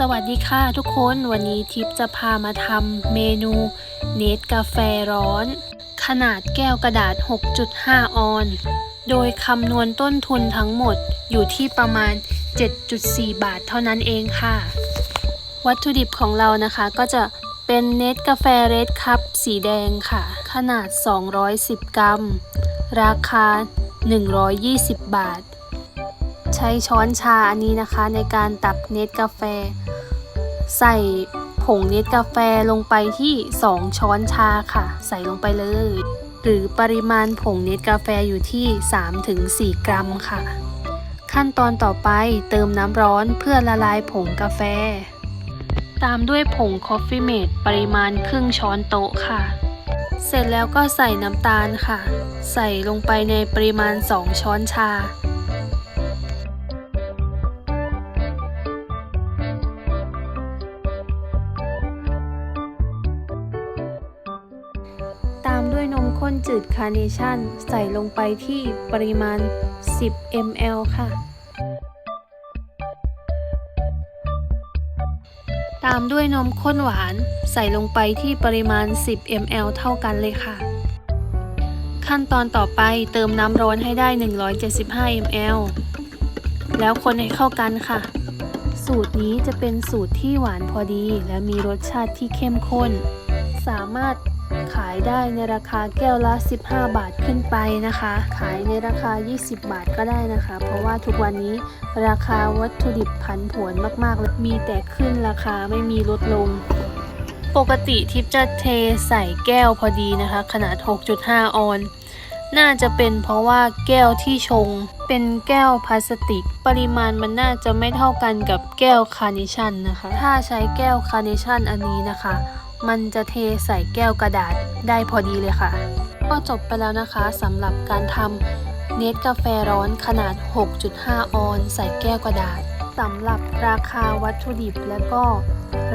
สวัสดีค่ะทุกคนวันนี้ทิปจะพามาทำเมนูเนตกาแฟร้อน ขนาดแก้วกระดาษ 6.5 ออน โดยคำนวณต้นทุนทั้งหมดอยู่ที่ประมาณ 7.4 บาทเท่านั้นเองค่ะ วัตถุดิบของเรานะคะก็จะเป็นเนตกาแฟเรดคัพสีแดงค่ะ ขนาด 210 กรัม ราคา 120 บาท ใช้ช้อนชาอันนี้นะคะ ในการตักเนตกาแฟ ใส่ผงเนตกาแฟลงไปที่ 2 ช้อนชาค่ะ ใส่ลงไปเลย หรือปริมาณผงเนตกาแฟอยู่ที่ 3-4 กรัมค่ะ ขั้นตอนต่อไปเติมน้ำร้อนเพื่อละลายผงกาแฟ ตามด้วยผงคอฟฟี่เมดปริมาณครึ่งช้อนโต๊ะค่ะ เสร็จแล้วก็ใส่น้ำตาลค่ะ ใส่ลงไปในปริมาณ 2 ช้อนชา ด้วยนมข้นจืดคาร์เนชั่น ใส่ลงไปที่ปริมาณ 10 ml ค่ะ ตามด้วยนมข้นหวานใส่ลงไปที่ปริมาณ 10 ml เท่ากันเลยค่ะ ขั้นตอนต่อไปเติมน้ำร้อนให้ได้ 175 ml แล้วคนให้เข้ากันค่ะ สูตรนี้จะเป็นสูตรที่หวานพอดี และมีรสชาติที่เข้มข้น สามารถ ขายได้ในราคาแก้วละ 15 บาทขึ้นไปนะคะ ขายในราคา 20 บาทก็ได้นะคะ เพราะว่าทุกวันนี้ราคาวัตถุดิบผันผวนมากๆเลยมีแต่ขึ้นราคาไม่มีลดลง ปกติทิปจะเทใส่แก้วพอดีนะคะ ขนาด 6.5 ออน น่าจะเป็นเพราะว่าแก้วที่ชง เป็นแก้วพลาสติก ปริมาณมันน่าจะไม่เท่ากันกับแก้วคาร์เนชั่นนะคะ ถ้าใช้แก้วคาร์เนชั่นอันนี้นะคะ มันจะเทใส่แก้วกระดาษได้พอดีเลยค่ะ ก็จบไปแล้วนะคะสำหรับการทำเนตกาแฟร้อนขนาด 6.5 ออน ใส่แก้วกระดาษ สำหรับราคาวัตถุดิบและก็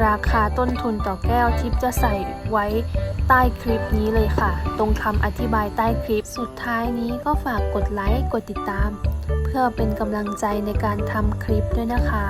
ราคาต้นทุนต่อแก้วทิปจะใส่ไว้ใต้คลิปนี้เลยค่ะ ตรงคำอธิบายใต้คลิปสุดท้ายนี้ก็ฝากกดไลค์กดติดตาม เพื่อเป็นกำลังใจในการทำคลิปด้วยนะคะ